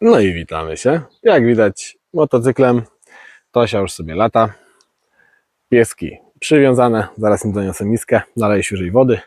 No i witamy się. Jak widać, motocyklem Tosia już sobie lata. Pieski przywiązane, zaraz im doniosę miskę, naleję świeżej wody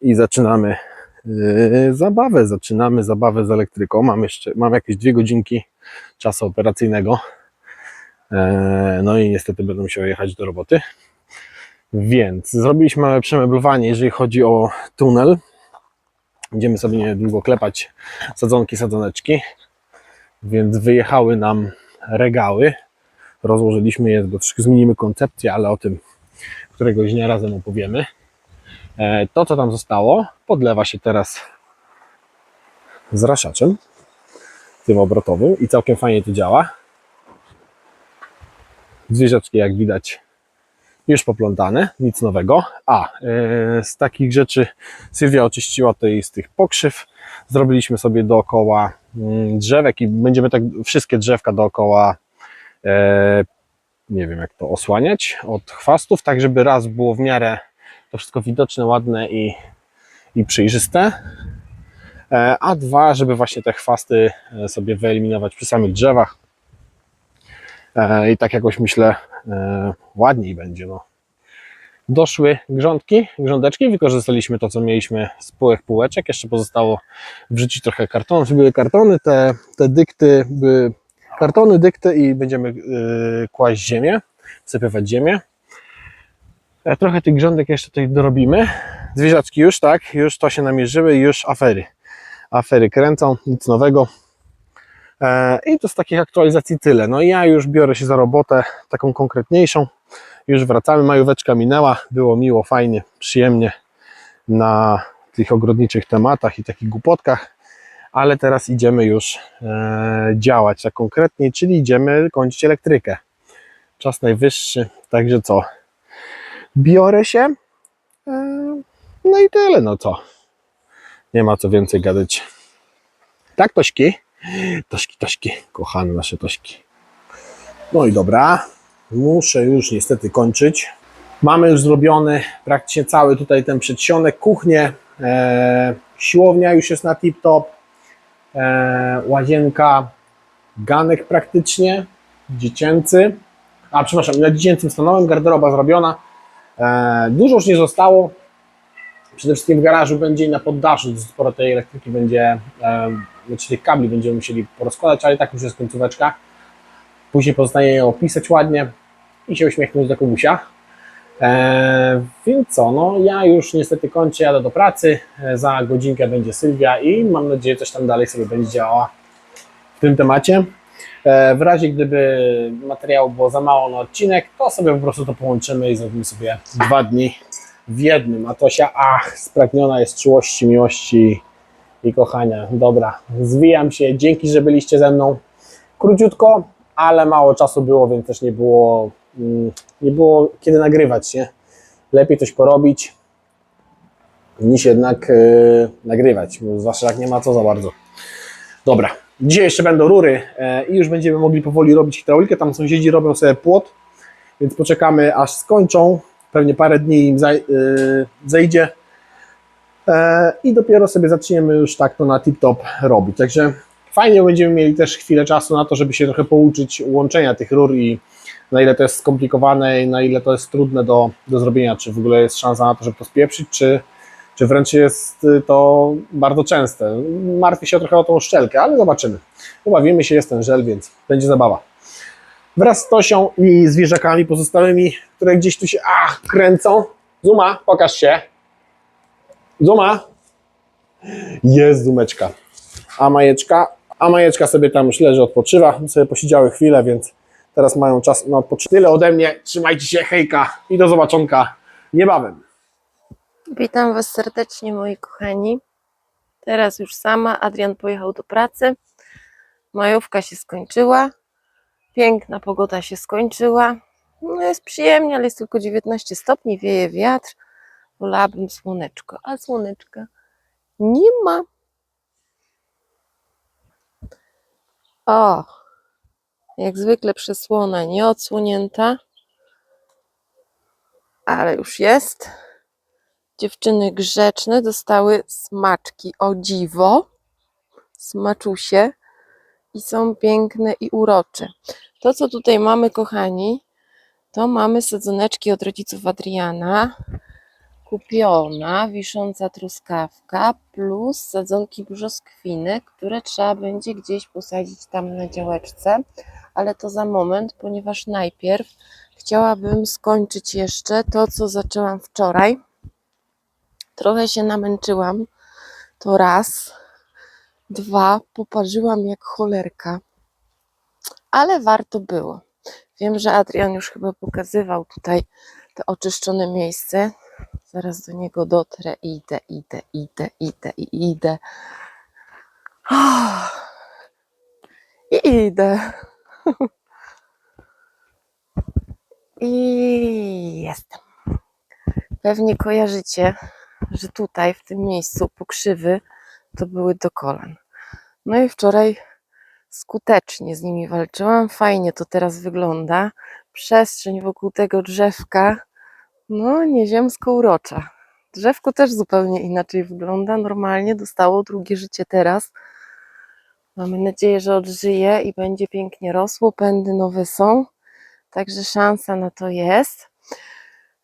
i zaczynamy yy, zabawę. Zaczynamy zabawę z elektryką. Mam jeszcze, mam jakieś dwie godzinki czasu operacyjnego. Eee, no i niestety będę musiał jechać do roboty. Więc zrobiliśmy małe przemeblowanie, jeżeli chodzi o tunel. Będziemy sobie niedługo klepać sadzonki, sadzoneczki więc wyjechały nam regały. Rozłożyliśmy je, bo troszkę zmienimy koncepcję, ale o tym któregoś dnia razem opowiemy. E, To, co tam zostało, podlewa się teraz zraszaczem, tym obrotowym i całkiem fajnie to działa. Zwierzaczki, jak widać, już poplątane, nic nowego. A, e, z takich rzeczy Sylwia oczyściła tutaj z tych pokrzyw. Zrobiliśmy sobie dookoła mm, drzewek i będziemy tak wszystkie drzewka dookoła e, nie wiem jak to osłaniać od chwastów, tak żeby raz było w miarę to wszystko widoczne, ładne i, i przejrzyste. E, a dwa, żeby właśnie te chwasty e, sobie wyeliminować przy samych drzewach. E, I tak jakoś myślę, e, ładniej będzie. No. Doszły grządki, grządeczki, wykorzystaliśmy to, co mieliśmy z półek półeczek, jeszcze pozostało wrzucić trochę kartonów, były kartony, te, te dykty, były kartony, dykty i będziemy yy, kłaść ziemię, sypywać ziemię. E, trochę tych grządek jeszcze tutaj dorobimy. Zwierzaczki już, tak, już to się namierzyły, już afery. Afery kręcą, nic nowego. E, I to z takich aktualizacji tyle. No ja już biorę się za robotę taką konkretniejszą. Już wracamy, majóweczka minęła, było miło, fajnie, przyjemnie na tych ogrodniczych tematach i takich głupotkach, ale teraz idziemy już e, działać tak konkretnie, czyli idziemy kończyć elektrykę. Czas najwyższy, także co? Biorę się, e, no i tyle, no co? Nie ma co więcej gadać. Tak, Tośki? Tośki, Tośki, kochane nasze Tośki. No i dobra, muszę już niestety kończyć. Mamy już zrobiony praktycznie cały tutaj ten przedsionek, kuchnię, e, siłownia już jest na tip-top, e, łazienka, ganek praktycznie, dziecięcy, a przepraszam, na dziecięcym stanowym, garderoba zrobiona. E, dużo już nie zostało, przede wszystkim w garażu będzie i na poddaszu sporo tej elektryki będzie, e, znaczy tych kabli będziemy musieli porozkładać, ale tak już jest końcóweczka. Później pozostaje je opisać ładnie i się uśmiechnąć do Kubusia. E, więc co, no ja już niestety kończę, jadę do pracy, e, za godzinkę będzie Sylwia i mam nadzieję coś tam dalej sobie będzie działała w tym temacie. E, w razie gdyby materiału było za mało na odcinek, to sobie po prostu to połączymy i zrobimy sobie dwa dni w jednym. A Tosia, ach, spragniona jest czułości, miłości i kochania. Dobra, zwijam się, dzięki, że byliście ze mną. Króciutko, ale mało czasu było, więc też nie było, mm, nie było kiedy nagrywać, nie? Lepiej coś porobić niż jednak yy, nagrywać, zwłaszcza jak nie ma co za bardzo. Dobra, dzisiaj jeszcze będą rury e, i już będziemy mogli powoli robić hydraulikę. Tam sąsiedzi robią sobie płot, więc poczekamy aż skończą. Pewnie parę dni im yy, zejdzie e, i dopiero sobie zaczniemy już tak to na tip-top robić. Także fajnie będziemy mieli też chwilę czasu na to, żeby się trochę pouczyć łączenia tych rur i na ile to jest skomplikowane i na ile to jest trudne do, do zrobienia, czy w ogóle jest szansa na to, żeby to spieprzyć, czy, czy wręcz jest to bardzo częste. Martwię się trochę o tą szczelkę, ale zobaczymy. Ubawimy się, jest ten żel, więc będzie zabawa. Wraz z Tosią i zwierzakami pozostałymi, które gdzieś tu się ach, kręcą. Zuma, pokaż się. Zuma. Jest Zumeczka. A Majeczka, a Majeczka sobie tam już leży, odpoczywa. Sobie posiedziały chwilę, więc teraz mają czas na odpoczynek. Tyle ode mnie. Trzymajcie się, hejka i do zobaczonka niebawem. Witam Was serdecznie, moi kochani. Teraz już sama. Adrian pojechał do pracy. Majówka się skończyła. Piękna pogoda się skończyła. No jest przyjemnie, ale jest tylko 19 stopni, wieje wiatr. Wolałabym słoneczko, a słoneczka nie ma. O, jak zwykle przesłona nieodsłonięta, ale już jest. Dziewczyny grzeczne dostały smaczki. O dziwo, smaczusie. i są piękne i urocze. To, co tutaj mamy, kochani, to mamy sadzoneczki od rodziców Adriana. Kupiona, wisząca truskawka plus sadzonki brzoskwiny, które trzeba będzie gdzieś posadzić tam na działeczce, ale to za moment, ponieważ najpierw chciałabym skończyć jeszcze to, co zaczęłam wczoraj. Trochę się namęczyłam, to raz. Dwa, poparzyłam jak cholerka, ale warto było. Wiem, że Adrian już chyba pokazywał tutaj to oczyszczone miejsce. Zaraz do niego dotrę. Idę, idę, idę, idę i idę. I idę. I jestem. Pewnie kojarzycie, że tutaj, w tym miejscu, pokrzywy to były do kolan. No i wczoraj skutecznie z nimi walczyłam. Fajnie to teraz wygląda. Przestrzeń wokół tego drzewka, no nieziemsko urocza. Drzewko też zupełnie inaczej wygląda. Normalnie dostało drugie życie teraz. Mamy nadzieję, że odżyje i będzie pięknie rosło. Pędy nowe są, także szansa na to jest.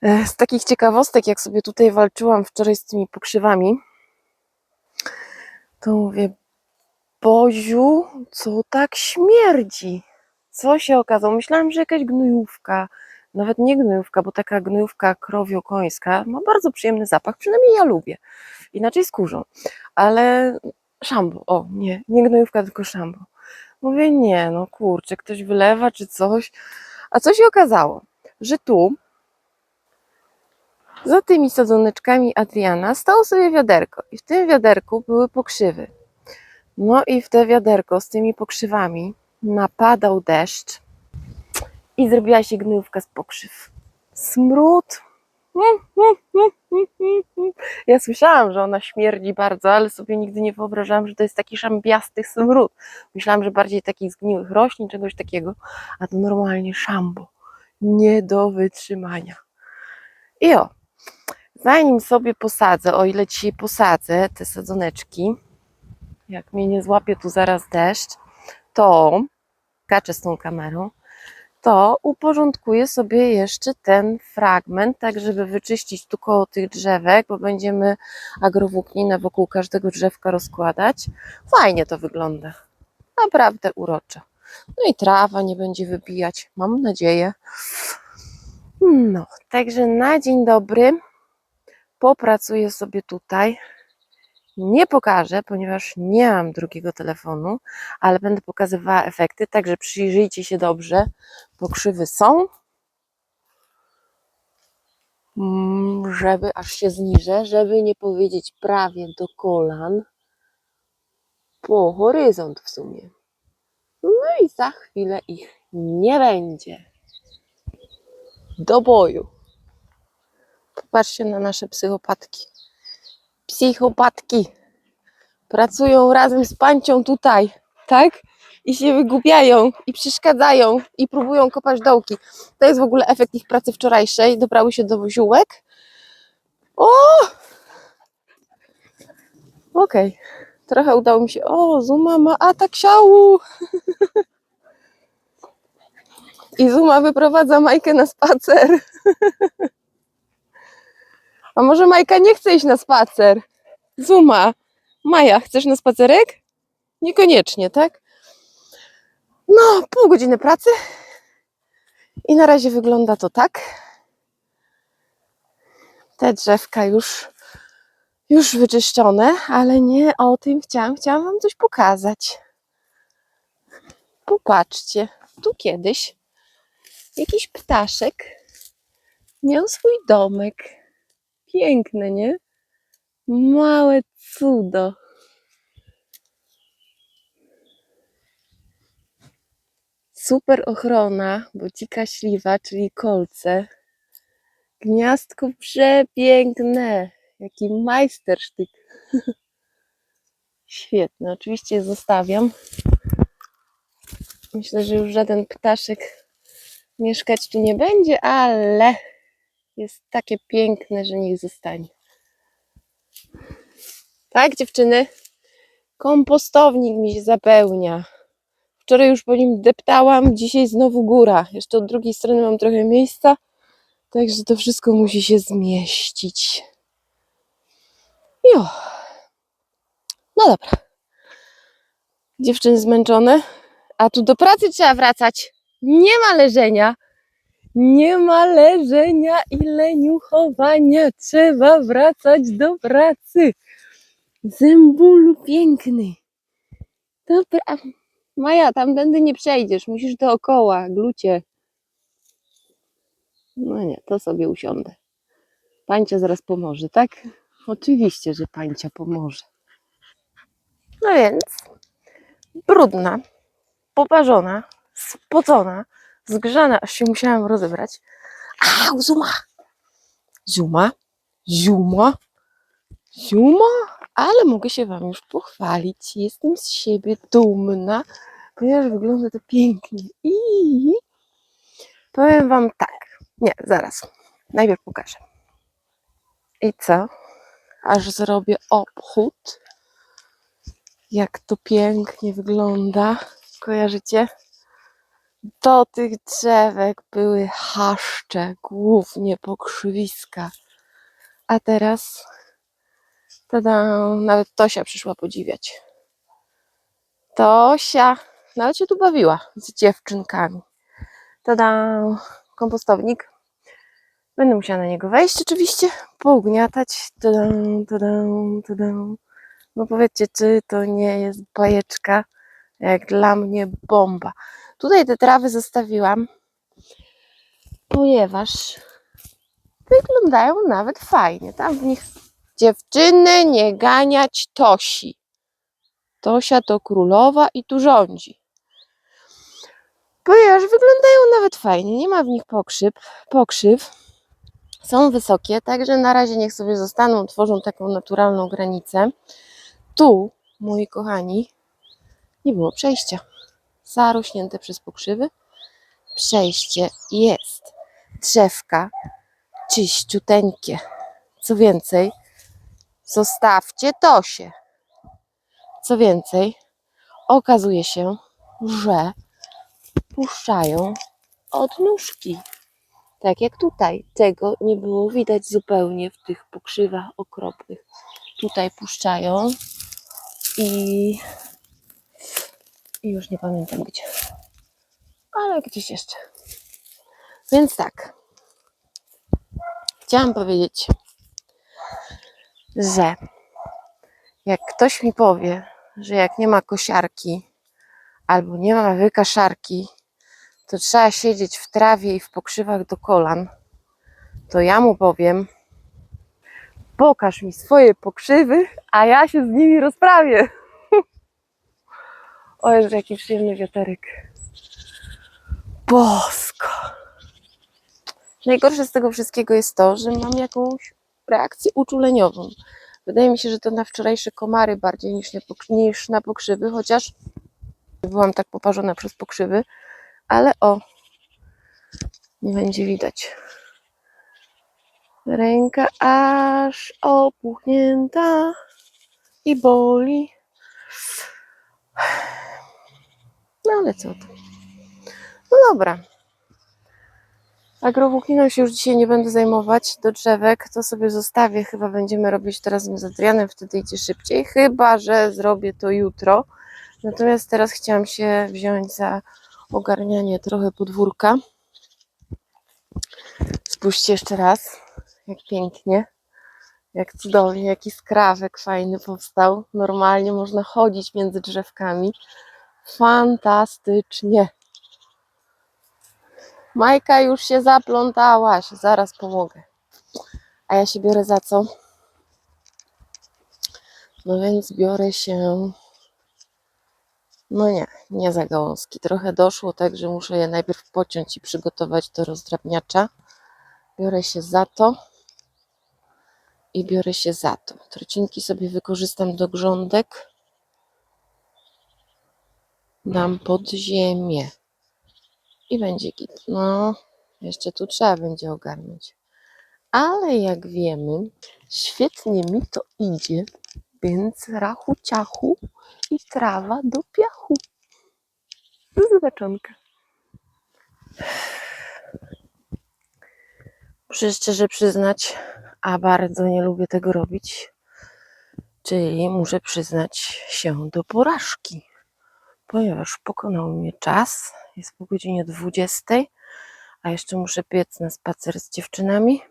E, Z takich ciekawostek, jak sobie tutaj walczyłam wczoraj z tymi pokrzywami, to mówię, Boziu, co tak śmierdzi? Co się okazało? Myślałam, że jakaś gnojówka, nawet nie gnojówka, bo taka gnojówka krowio-końska ma bardzo przyjemny zapach, przynajmniej ja lubię. Inaczej skórzą, ale szambo, o nie, nie gnojówka, tylko szambo. Mówię, nie, no kurczę, ktoś wylewa czy coś. A co się okazało? Że tu, za tymi sadzoneczkami Adriana, stało sobie wiaderko i w tym wiaderku były pokrzywy. No i w te wiaderko z tymi pokrzywami napadał deszcz i zrobiła się gnojówka z pokrzyw. Smród. Ja słyszałam, że ona śmierdzi bardzo, ale sobie nigdy nie wyobrażałam, że to jest taki szambiasty smród. Myślałam, że bardziej takich zgniłych roślin, czegoś takiego, a to normalnie szambo. Nie do wytrzymania. I o, zanim sobie posadzę, o ile dzisiaj posadzę te sadzoneczki, jak mnie nie złapie tu zaraz deszcz, to kaczę z tą kamerą, to uporządkuję sobie jeszcze ten fragment, tak żeby wyczyścić tu koło tych drzewek, bo będziemy agrowłókninę wokół każdego drzewka rozkładać. Fajnie to wygląda. Naprawdę uroczo. No i trawa nie będzie wybijać, mam nadzieję. No, także na dzień dobry popracuję sobie tutaj nie pokażę, ponieważ nie mam drugiego telefonu, ale będę pokazywała efekty, także przyjrzyjcie się dobrze. Pokrzywy są, Mm, żeby aż się zniżę, żeby nie powiedzieć prawie do kolan, po horyzont w sumie. No i za chwilę ich nie będzie. Do boju. Popatrzcie na nasze psychopatki psychopatki pracują razem z pancią tutaj, tak? I się wygłupiają, i przeszkadzają, i próbują kopać dołki. To jest w ogóle efekt ich pracy wczorajszej. Dobrały się do ziółek. O! Okej. Trochę udało mi się. O, Zuma ma atak siału! I Zuma wyprowadza Majkę na spacer. A może Majka nie chce iść na spacer? Zuma, Maja, chcesz na spacerek? Niekoniecznie, tak? No, pół godziny pracy. I na razie wygląda to tak. Te drzewka już, już wyczyszczone, ale nie o tym chciałam. Chciałam Wam coś pokazać. Popatrzcie, tu kiedyś jakiś ptaszek miał swój domek. Piękne, nie? Małe cudo. Super ochrona, bo dzika śliwa, czyli kolce. Gniazdko przepiękne. Jaki majstersztyk. Świetne. Oczywiście zostawiam. Myślę, że już żaden ptaszek mieszkać tu nie będzie, ale jest takie piękne, że niech zostanie. Tak, dziewczyny? Kompostownik mi się zapełnia. Wczoraj już po nim deptałam, dzisiaj znowu góra. Jeszcze od drugiej strony mam trochę miejsca, także to wszystko musi się zmieścić. Jo. No dobra. Dziewczyny zmęczone, a tu do pracy trzeba wracać. Nie ma leżenia. Nie ma leżenia i leniuchowania. Trzeba wracać do pracy. Zębulu piękny. Dobra. Maja, tamtędy nie przejdziesz. Musisz dookoła, glucie. No nie, to sobie usiądę. Pańcia zaraz pomoże, tak? Oczywiście, że pańcia pomoże. No więc, brudna, poparzona, spocona, zgrzana, aż się musiałam rozebrać. A, zuma! Zuma, zuma, zuma, ale mogę się Wam już pochwalić. Jestem z siebie dumna, ponieważ wygląda to pięknie. I powiem Wam tak. Nie, zaraz. Najpierw pokażę. I co? Aż zrobię obchód. Jak to pięknie wygląda. Kojarzycie? Do tych drzewek były chaszcze, głównie pokrzywiska. A teraz tada, nawet Tosia przyszła podziwiać. Tosia nawet się tu bawiła z dziewczynkami. Tada, kompostownik. Będę musiała na niego wejść oczywiście, pougniatać. Tada, tada, tada. No powiedzcie, czy to nie jest bajeczka? Jak dla mnie bomba. Tutaj te trawy zostawiłam, ponieważ wyglądają nawet fajnie. Tam w nich dziewczyny nie ganiać Tosi. Tosia to królowa i tu rządzi. Ponieważ wyglądają nawet fajnie, nie ma w nich pokrzyw, pokrzyw. Są wysokie, także na razie niech sobie zostaną, tworzą taką naturalną granicę. Tu, moi kochani, nie było przejścia zarośnięte przez pokrzywy. Przejście jest. Drzewka czyściuteńkie. Co więcej, zostawcie Tosie. Co więcej, okazuje się, że puszczają od nóżki. Tak jak tutaj. Tego nie było widać zupełnie w tych pokrzywach okropnych. Tutaj puszczają i i już nie pamiętam gdzie. Ale gdzieś jeszcze. Więc tak. Chciałam powiedzieć, że jak ktoś mi powie, że jak nie ma kosiarki albo nie ma wykaszarki, to trzeba siedzieć w trawie i w pokrzywach do kolan, to ja mu powiem, pokaż mi swoje pokrzywy, a ja się z nimi rozprawię. O Jezu, jaki przyjemny wiaterek. Bosko. Najgorsze z tego wszystkiego jest to, że mam jakąś reakcję uczuleniową. Wydaje mi się, że to na wczorajsze komary bardziej niż na, niż na pokrzywy, chociaż byłam tak poparzona przez pokrzywy, ale o, nie będzie widać. Ręka aż opuchnięta i boli. No ale co to? No dobra. Agrowłókniną się już dzisiaj nie będę zajmować. Do drzewek to sobie zostawię. Chyba będziemy robić to razem z Adrianem, wtedy idzie szybciej. Chyba, że zrobię to jutro. Natomiast teraz chciałam się wziąć za ogarnianie trochę podwórka. Spójrzcie jeszcze raz, jak pięknie, jak cudownie, jaki skrawek fajny powstał. Normalnie można chodzić między drzewkami. Fantastycznie. Majka już się zaplątałaś, zaraz pomogę. A ja się biorę za co? No więc biorę się. No nie, nie za gałązki. Trochę doszło, także muszę je najpierw pociąć i przygotować do rozdrabniacza. Biorę się za to i biorę się za to. Trocinki sobie wykorzystam do grządek. Dam pod ziemię. I będzie git. No, jeszcze tu trzeba będzie ogarnąć. Ale jak wiemy, świetnie mi to idzie, więc rachu ciachu i trawa do piachu. rogaczonka. Muszę szczerze przyznać, a bardzo nie lubię tego robić, czyli muszę przyznać się do porażki, ponieważ pokonał mnie czas, jest po godzinie 20, a jeszcze muszę biec na spacer z dziewczynami,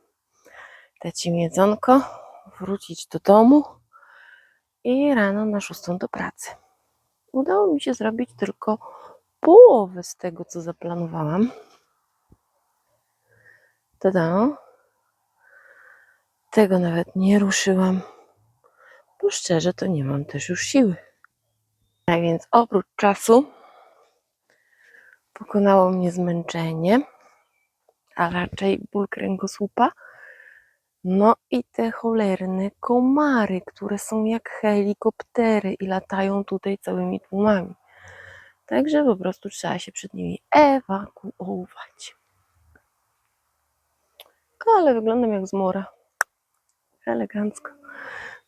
dać im jedzonko, wrócić do domu i rano na szóstą do pracy. Udało mi się zrobić tylko połowę z tego, co zaplanowałam. Tada. Tego nawet nie ruszyłam, bo szczerze to nie mam też już siły. Tak więc oprócz czasu pokonało mnie zmęczenie, a raczej ból kręgosłupa. No i te cholerne komary, które są jak helikoptery i latają tutaj całymi tłumami. Także po prostu trzeba się przed nimi ewakuować. Ale wyglądam jak zmora. Elegancko.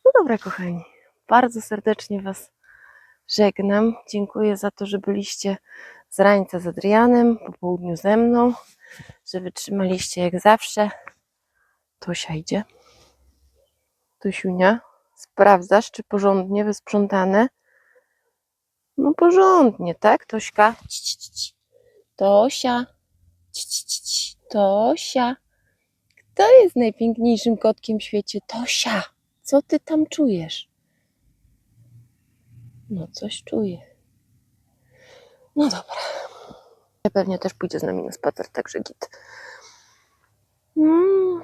No dobra, kochani. Bardzo serdecznie Was żegnam. Dziękuję za to, że byliście z rańca z Adrianem, po południu ze mną, że wytrzymaliście jak zawsze. Tosia idzie. Tosiunia, sprawdzasz, czy porządnie wysprzątane? No porządnie, tak, Tośka? Tosia. Tosia. Kto jest najpiękniejszym kotkiem w świecie? Tosia. Co ty tam czujesz? No coś czuję. No dobra. Pewnie też pójdzie z nami na spacer, także git. Mm.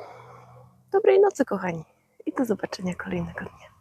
Dobrej nocy, kochani. I do zobaczenia kolejnego dnia.